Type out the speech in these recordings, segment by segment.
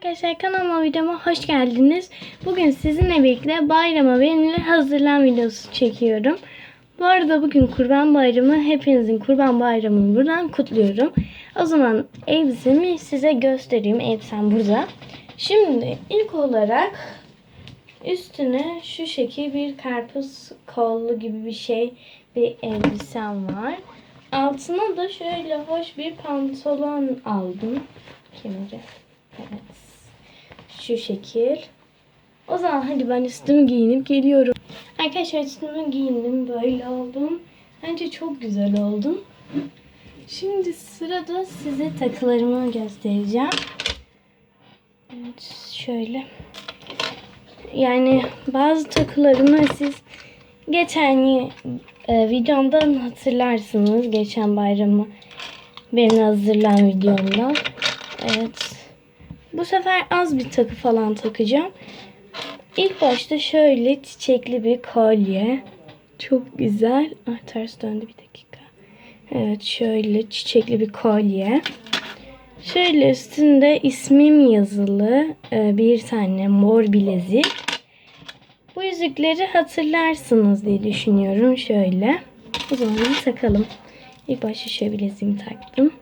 arkadaşlar kanalıma videoma hoş geldiniz. Bugün sizinle birlikte bayrama benimle hazırlan videosu çekiyorum. Bu arada bugün kurban bayramı. Hepinizin kurban bayramını buradan kutluyorum. O zaman elbisemi size göstereyim. Elbisem burada. Şimdi ilk olarak üstüne şu şekil bir karpuz kollu gibi bir şey bir elbisem var. Altına da şöyle hoş bir pantolon aldım. Kemeri. Evet. Şu şekil. O zaman hadi ben üstümü giyinip geliyorum. Arkadaşlar üstümü giyindim. Böyle oldum. Bence çok güzel oldum. Şimdi sırada size takılarımı göstereceğim. Evet şöyle. Yani bazı takılarımı siz geçen e, videomdan hatırlarsınız. Geçen bayramı benim hazırlan videomdan. Evet. Bu sefer az bir takı falan takacağım. İlk başta şöyle çiçekli bir kolye. Çok güzel. Ah, ters döndü bir dakika. Evet şöyle çiçekli bir kolye. Şöyle üstünde ismim yazılı e, bir tane mor bilezik. Bu yüzükleri hatırlarsınız diye düşünüyorum. Şöyle. O zaman takalım. İlk başta şöyle bileziğimi taktım.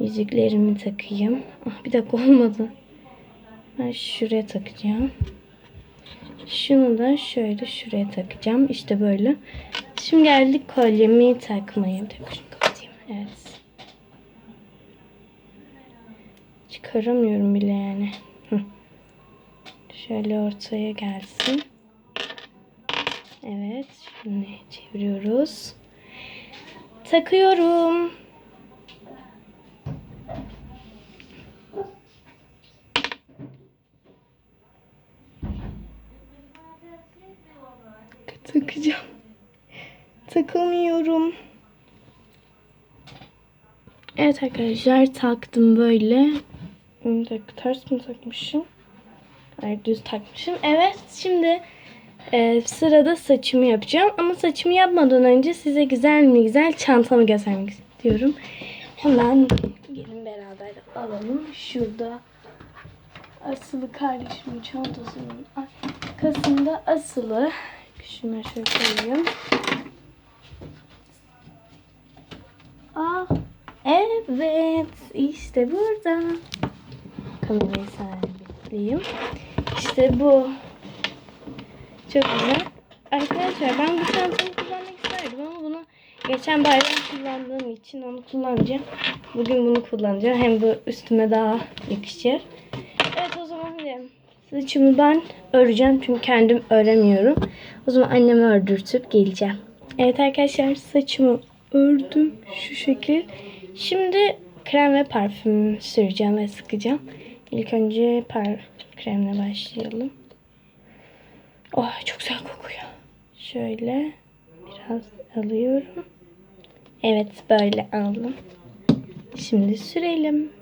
Yüzüklerimi takayım. Ah bir dakika olmadı. Ben şuraya takacağım. Şunu da şöyle şuraya takacağım. İşte böyle. Şimdi geldik kolyemi takmaya. Bir dakika şunu kapatayım. Evet. Çıkaramıyorum bile yani. Şöyle ortaya gelsin. Evet. Şimdi çeviriyoruz. Takıyorum. Takacağım. Takamıyorum. Evet arkadaşlar taktım böyle. Bir dakika ters mi takmışım? Hayır düz takmışım. Evet şimdi e, sırada saçımı yapacağım. Ama saçımı yapmadan önce size güzel mi güzel çantamı göstermek istiyorum. Hemen gelin beraber alalım. Şurada asılı kardeşimin çantasının arkasında asılı. Şunları şöyle koyayım. Ah evet işte burada. Kamerayı sabitleyeyim. İşte bu. Çok güzel. Arkadaşlar ben bu çantamı kullanmak isterdim ama bunu geçen bayram kullandığım için onu kullanacağım. Bugün bunu kullanacağım. Hem bu üstüme daha yakışır. Evet o zaman hadi. Saçımı ben öreceğim çünkü kendim öremiyorum. O zaman annemi ördürtüp geleceğim. Evet arkadaşlar saçımı ördüm şu şekil. Şimdi krem ve parfüm süreceğim ve sıkacağım. İlk önce par kremle başlayalım. Oh çok güzel kokuyor. Şöyle biraz alıyorum. Evet böyle aldım. Şimdi sürelim.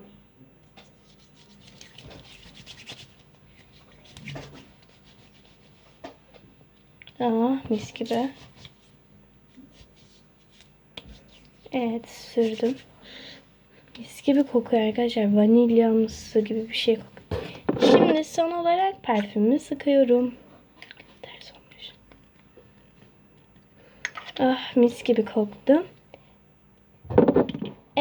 Aa mis gibi. Evet sürdüm. Mis gibi kokuyor arkadaşlar. Vanilyamsı gibi bir şey kokuyor. Şimdi son olarak parfümü sıkıyorum. Ters olmuş. Ah mis gibi koktu.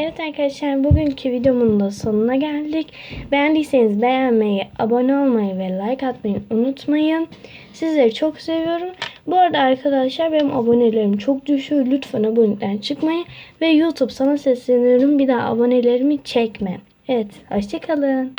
Evet arkadaşlar bugünkü videomun da sonuna geldik. Beğendiyseniz beğenmeyi, abone olmayı ve like atmayı unutmayın. Sizleri çok seviyorum. Bu arada arkadaşlar benim abonelerim çok düşüyor. Lütfen aboneden çıkmayın. Ve YouTube sana sesleniyorum. Bir daha abonelerimi çekme. Evet hoşçakalın.